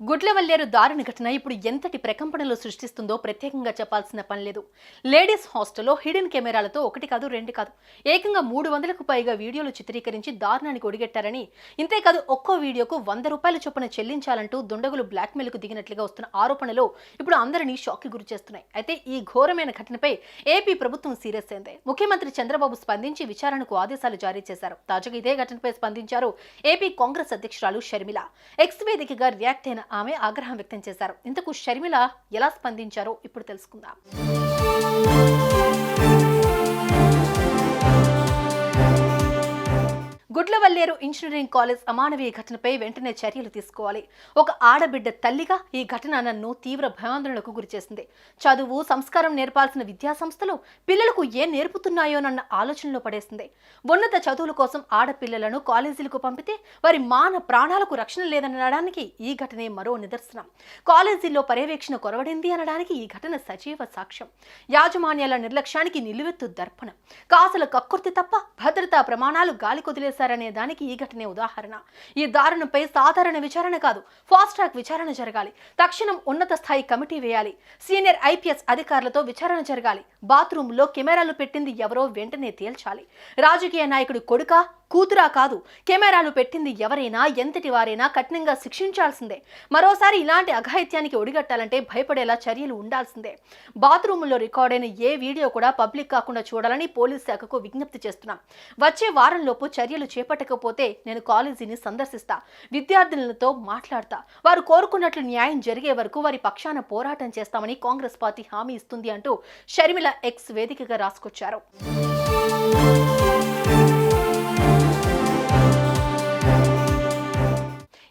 గుడ్లవల్లేరు దారుణ ఘటన ఇప్పుడు ఎంతటి ప్రకంపనలు సృష్టిస్తుందో ప్రత్యేకంగా చెప్పాల్సిన పని లేదు. లేడీస్ హాస్టల్లో హిడెన్ కెమెరాలతో ఒకటి కాదు రెండు కాదు. ఏకంగా మూడు వందలకు పైగా వీడియోలు చిత్రీకరించి దారుణానికి ఒడిగట్టారని ఇంతేకాదు ఒక్కో వీడియోకు వంద రూపాయల చొప్పున చెల్లించాలంటూ దుండగులు బ్లాక్మెయిల్కు దిగినట్లుగా వస్తున్న ఆరోపణలు ఇప్పుడు అందరినీ షాక్కి గురి చేస్తున్నాయి అయితే ఈ ఘోరమైన ఘటనపై ఏపీ ప్రభుత్వం సీరియస్ అయింది. ముఖ్యమంత్రి చంద్రబాబు స్పందించి విచారణకు ఆదేశాలు జారీ చేశారు. తాజాగా ఇదే ఘటనపై స్పందించారు ఏపీ కాంగ్రెస్ అధ్యక్షురాలు షర్మిల. ఎక్స్ వేదికగా రియాక్ట్ అయిన ఆమె ఆగ్రహం వ్యక్తం చేశారు. ఇంతకు షర్మిల ఎలా స్పందించారో ఇప్పుడు తెలుసుకుందాం. గుడ్లవల్లేరు ఇంజనీరింగ్ కాలేజ్ అమానవీయ ఘటనపై వెంటనే చర్యలు తీసుకోవాలి. ఒక ఆడబిడ్డ తల్లిగా ఈ ఘటన నన్ను తీవ్ర భయాందోళనకు గురిచేసింది చదువు సంస్కారం నేర్పాల్సిన విద్యా సంస్థలు పిల్లలకు ఏం నేర్పుతున్నాయోనన్న ఆలోచనలో పడేసింది. ఉన్నత చదువుల కోసం ఆడపిల్లలను కాలేజీలకు పంపితే వారి మాన ప్రాణాలకు రక్షణ లేదనడానికి ఈ ఘటనే మరో నిదర్శనం. కాలేజీల్లో పర్యవేక్షణ కొరవడింది అనడానికి ఈ ఘటన సజీవ సాక్ష్యం. యాజమాన్యాల నిర్లక్ష్యానికి నిలువెత్తు దర్పణం. కాసుల కక్కుర్తి తప్ప భద్రతా ప్రమాణాలు గాలి కుదిలేశారనే దానికి ఈ ఘటనే ఉదాహరణ. ఈ దారుణంపై సాధారణ విచారణ కాదు ఫాస్ట్ ట్రాక్ విచారణ జరగాలి. తక్షణం ఉన్నత స్థాయి కమిటీ వేయాలి. సీనియర్ ఐపీఎస్ అధికారులతో విచారణ జరగాలి. బాత్రూంలో కెమెరాలు పెట్టింది ఎవరో వెంటనే తేల్చాలి. రాజకీయ నాయకుడి కొడుకా కూతురా కాదు. కెమెరాలు పెట్టింది ఎవరైనా ఎంతటి వారైనా కఠినంగా శిక్షించాల్సిందే. మరోసారి ఇలాంటి అఘాయిత్యానికి ఒడిగట్టాలంటే భయపడేలా చర్యలు ఉండాల్సిందే. బాత్రూముల్లో రికార్డైన ఏ వీడియో కూడా పబ్లిక్ కాకుండా చూడాలని పోలీస్ శాఖకు విజ్ఞప్తి చేస్తున్నాం. వచ్చే వారంలోపు చర్యలు చేపట్టకపోతే నేను కాలేజీని సందర్శిస్తా విద్యార్థినులతో మాట్లాడతా. వారు కోరుకున్నట్లు న్యాయం జరిగే వరకు వారి పక్షాన పోరాటం చేస్తామని కాంగ్రెస్ పార్టీ హామీ ఇస్తుంది అంటూ షర్మిల ఎక్స్ వేదికగా రాసుకొచ్చారు.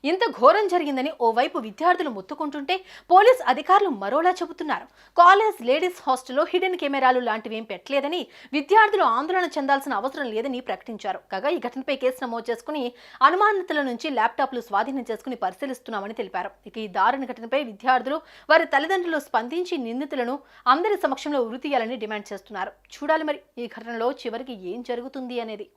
ఇంత ఘోరం జరిగిందని ఓవైపు విద్యార్థులు మొత్తుకుంటుంటే పోలీస్ అధికారులు మరోలా చెబుతున్నారు. కాలేజ్ లేడీస్ హాస్టల్లో హిడెన్ కెమెరాలు లాంటివేం పెట్టలేదని విద్యార్థులు ఆందోళన చెందాల్సిన అవసరం లేదని ప్రకటించారు. కాగా ఈ ఘటనపై కేసు నమోదు చేసుకుని అనుమానితుల నుంచి ల్యాప్టాప్లు స్వాధీనం చేసుకుని పరిశీలిస్తున్నామని తెలిపారు. ఇక ఈ దారుణ ఘటనపై విద్యార్థులు వారి తల్లిదండ్రులు స్పందించి నిందితులను అందరి సమక్షంలో ఉరి తీయాలని డిమాండ్ చేస్తున్నారు. చూడాలి మరి ఈ ఘటనలో చివరికి ఏం జరుగుతుంది అనేది.